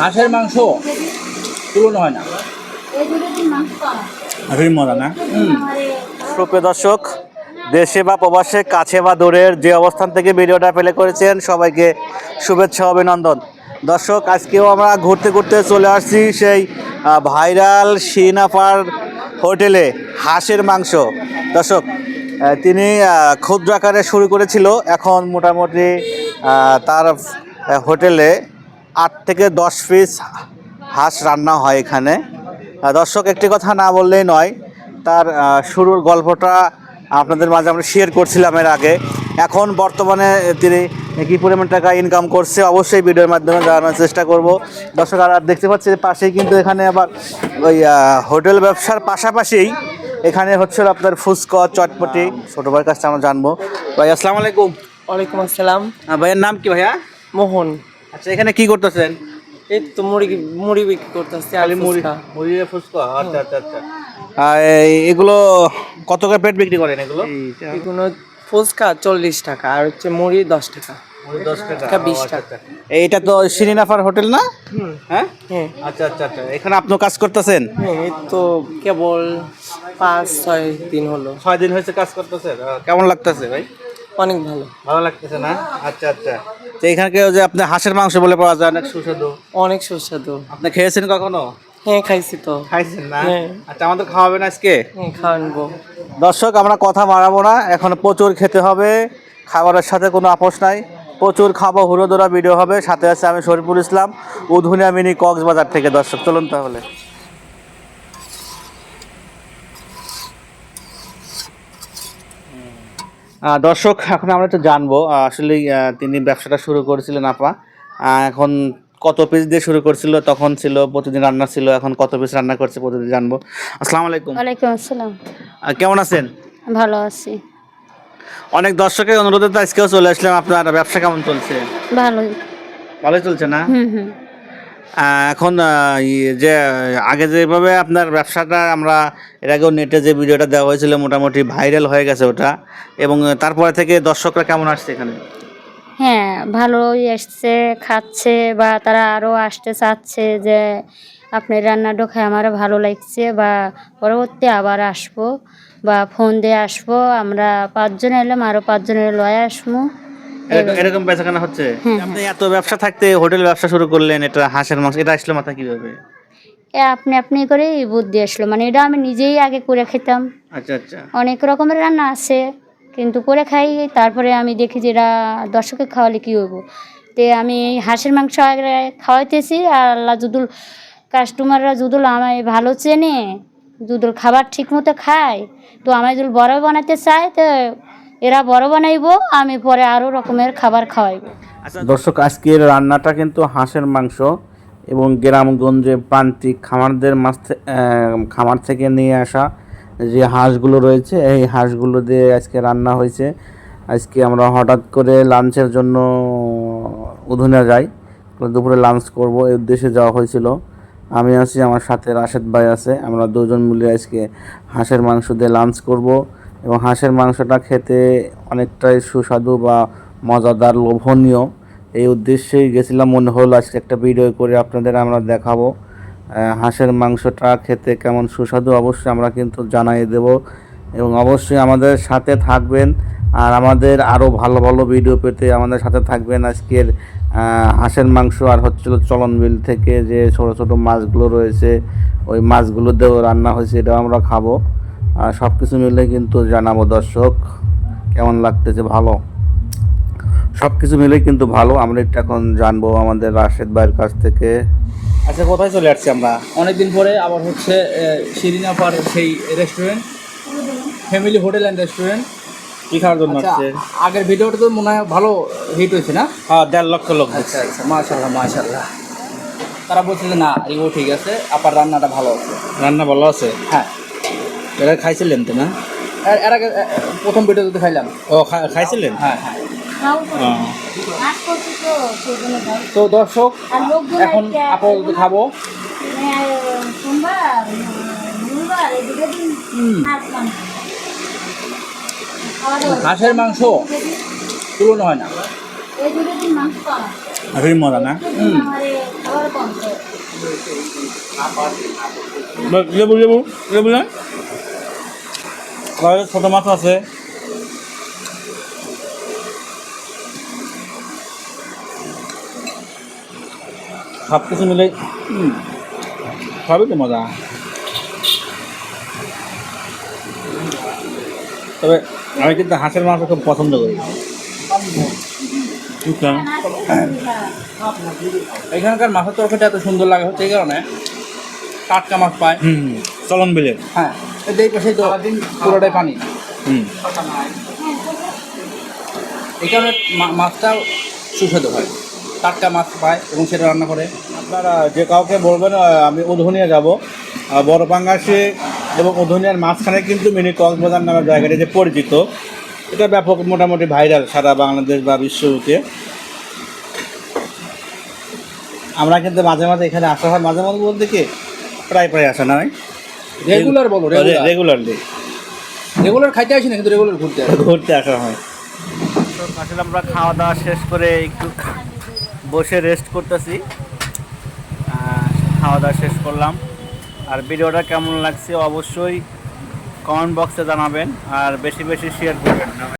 হাঁসের মাংস তুলনা হয় না। মজা না? সুপ্রিয় দর্শক দেশে বা প্রবাসে কাছে বা দূরের যে অবস্থান থেকে ভিডিওটা প্লে করেছেন সবাইকে শুভেচ্ছা অভিনন্দন। দর্শক আজকেও আমরা ঘুরতে ঘুরতে চলে আসছি সেই ভাইরাল শিনাফার হোটেলে হাঁসের মাংস। দর্শক তিনি ক্ষুদ্র আকারে শুরু করেছিল। এখন মোটামুটি তার হোটেলে আট থেকে দশ পিস হাঁস রান্না হয় এখানে। দর্শক, একটি কথা না বললেই নয়, তার শুরুর গল্পটা আপনাদের মাঝে আমরা শেয়ার করছিলাম এর আগে। এখন বর্তমানে তিনি কি পরিমাণ টাকা ইনকাম করছে, অবশ্যই ভিডিওর মাধ্যমে জানানোর চেষ্টা করব। দর্শক, আর দেখতে পাচ্ছি পাশেই কিন্তু এখানে আবার ওই হোটেল ব্যবসার পাশাপাশি এখানে হচ্ছে আপনার ফুচকা চটপটি। ছোটো ভাইয়ের কাছে আমরা জানব। ভাই আসসালাম আলাইকুম। ওয়ালাইকুম আসসালাম। ভাইয়ের নাম কি ভাইয়া? মোহন। আচ্ছা এখানে কি করতেছেন? এই তো মুড়ি মুড়ি বিক্রি করতেছি আলু মুড়ি মুড়ি ফুচকা? আচ্ছা আচ্ছা আচ্ছা। এগুলো কত করে প্লেট বিক্রি করেন এগুলো? এগুলো ফুচকা চল্লিশ টাকা আর হচ্ছে মুড়ি দশ টাকা। বিশ টাকা। এইটা তো শিরিনাফার হোটেল না? হ্যাঁ? হ্যাঁ। আচ্ছা আচ্ছা আচ্ছা। এখানে আপনিও কাজ করতেছেন? হ্যাঁ তো কেবল পাঁচ ছয় দিন হলো। ছয় দিন হয়েছে কাজ করতেছেন? কেমন লাগতেছে ভাই? অনেক ভালো। ভালো লাগতেছে না? আচ্ছা আচ্ছা। তো এখানকে যে আপনি হাঁসের মাংস বলে পাওয়া যায় অনেক সুস্বাদু। অনেক সুস্বাদু। আপনি খেয়েছেন কখনো? হ্যাঁ খাইছি তো। খাইছেন না? হ্যাঁ। আচ্ছা আমাদের খাওয়াবেন আজকে? হ্যাঁ খাওয়ানবো। দর্শক আমরা কথা মারাবো না। এখন প্রচুর খেতে হবে। খাবারের সাথে কোনো আপোষ নাই। প্রচুর খাব হুড়োদোড়া ভিডিও হবে। সাথে আছে আমি শরীফুল ইসলাম উধুনিয়া মিনি কক্সবাজার থেকে। দর্শক চলুন তাহলে। দর্শক এখন আমরা একটু জানব আসলে তিনি ব্যবসাটা শুরু করেছিলেন আপা। আহ, এখন কত পিস দিয়ে শুরু করছিল তখন ছিল প্রতিদিন রান্না ছিল এখন কত পিস রান্না করছে প্রতিদিন জানব। আসসালামু আলাইকুম। ওয়ালাইকুম আসসালাম। কেমন আছেন? ভালো আছি। অনেক দর্শকের অনুরোধে তো আজকেও চলে আসলাম। আপনার ব্যবসা কেমন চলছে? ভালোই ভালোই চলছে না? এখন যে আগে যেভাবে আপনার ব্যবসাটা আমরা এর আগেও নেটে যে ভিডিওটা দেওয়া হয়েছিল মোটামুটি ভাইরাল হয়ে গেছে ওটা। এবং তারপরে থেকে দর্শকরা কেমন আসছে এখানে? হ্যাঁ ভালোই এসছে খাচ্ছে বা তারা আরও আসতে চাচ্ছে যে আপনার রান্নাটা খাই আমার ভালো লাগছে বা পরবর্তী আবার আসব। বা ফোন দিয়ে আসব আমরা পাঁচজন এলাম আরও পাঁচজন লয়ে আসব। এরকম বেচাকেনা হচ্ছে? আপনি এত ব্যবসা থাকতে হোটেল ব্যবসা শুরু করলেন এটা হাঁসের মাংস এটা আসলে মাথা কীভাবে? এ আপনি আপনি করেই বুদ্ধি আসলো মানে এটা আমি নিজেই আগে করে খেতাম। আচ্ছা আচ্ছা। অনেক রকমের রান্না আছে কিন্তু করে খাই তারপরে আমি দেখি যে এরা দর্শকে খাওয়ালে কী হইব? তে আমি হাঁসের মাংস আগে খাওয়াইতেছি আর আল্লাহ যদুল কাস্টমাররা যদুল আমায় ভালো চেনে যদুল খাবার ঠিক মতো খায় তো আমায় যদি বড় বানাতে চায় তো এরা বড় বানাইবো আমি পরে আরও রকমের খাবার খাওয়াইবো। আচ্ছা। দর্শক আজকের রান্নাটা কিন্তু হাঁসের মাংস এবং গ্রামগঞ্জে প্রান্তিক খামারদের মাছ খামার থেকে নিয়ে আসা যে হাঁসগুলো রয়েছে এই হাঁসগুলো দিয়ে আজকে রান্না হয়েছে। আজকে আমরা হঠাৎ করে লাঞ্চের জন্য উধুনে যাই দুপুরে লাঞ্চ করব এই উদ্দেশ্যে যাওয়া হয়েছিল। আমি আছি, আমার সাথে রাশেদ ভাই আছে। আমরা দুজন মিলে আজকে হাঁসের মাংস দিয়ে লাঞ্চ করব এবং হাঁসের মাংসটা খেতে অনেকটাই সুস্বাদু বা মজাদার, লোভনীয়। এই উদ্দেশ্যেই গেছিলাম, মনে হলো আজকে একটা ভিডিও করে আপনাদের আমরা দেখাবো। হাঁসের মাংসটা খেতে কেমন সুস্বাদু, অবশ্যই আমরা কিন্তু জানাই দেব। এবং অবশ্যই আমাদের সাথে থাকবেন আর আমাদের আরও ভালো ভালো ভিডিও পেতে আমাদের সাথে থাকবেন আজকের হাঁসের মাংস আর হচ্ছিল চলন বিল থেকে যে ছোট ছোট মাছগুলো রয়েছে ওই মাছগুলো দিয়েও রান্না হয়েছে এটাও আমরা খাব। আর সব কিছু মিলে কিন্তু জানাব দর্শক কেমন লাগতেছে ভালো? সব কিছু মিলে কিন্তু ভালো আমরা একটু এখন জানব আমাদের রাশেদ ভাইয়ের কাছ থেকে। আচ্ছা কোথায় চলে আসছি আমরা? অনেকদিন পরে আবার হচ্ছে শিরিনাপার সেই restaurant family hotel and restaurant কি খাওয়ার জন্য আচ্ছা আসছে? আগের ভিডিওটা তো মনে হয় ভালো হিট হয়েছে না? হ্যাঁ দেড় লক্ষ লোক আচ্ছা আচ্ছা মাশাল্লাহ মাশাল্লাহ তারা বলছে যে না এগুলো ঠিক আছে আপার রান্নাটা ভালো আছে। রান্না ভালো আছে? হ্যাঁ। এটা খাইছিলেন তো না? এর- এর আগে প্রথম ভিডিওতে তো খাইলাম ও খা- খাইছিলেন? হ্যাঁ হ্যাঁ। ও। তো। দর্শক এখন আপাতত খাব। হাঁসের মাংস তুলনা হয় না। আসলে মজা না? লেবু লেবু লেবু না? আবার মাছ আছে। সব কিছু মিলে সবই তো মজা। তবে আমি কিন্তু হাঁসের মাংস খুব পছন্দ করি। এখানকার মাছের তরকারিটা এত সুন্দর লাগে হচ্ছে এই কারণে টাটকা মাছ পায়। চলন বিলের। হ্যাঁ এই পাশেই তো পুরোটাই পানি। হুম। এই কারণে মা- মাছটাও সুস্বাদু হয়। টাটকা মাছ পায় এবং সেটা রান্না করে। আপনারা যে কাউকে বলবেন আমি উধুনিয়া যাব। বড় পাঙ্গাসে এবং উধুনিয়ার মাঝখানে কিন্তু মিনি কক্সবাজার নামের জায়গাটি যে পরিচিত এটা ব্যাপক মোটামুটি ভাইরাল সারা বাংলাদেশ বা বিশ্বতে আমরা কিন্তু মাঝে মাঝে এখানে আসা হয় মাঝে মাঝে বলতে কি প্রায় প্রায় আসা না রেগুলার বলো রেগুলার রেগুলারলি রেগুলার খাইতে আসি না কিন্তু রেগুলার ঘুরতে আসি। ঘুরতে আসা হয়। তো আসলে আমরা খাওয়া দাওয়া শেষ করে একটু বসে রেস্ট করতেছি। খাওয়া দাওয়া শেষ করলাম। আর ভিডিওটা কেমন লাগছে অবশ্যই কমেন্ট বক্সে জানাবেন আর বেশি বেশি শেয়ার করবেন।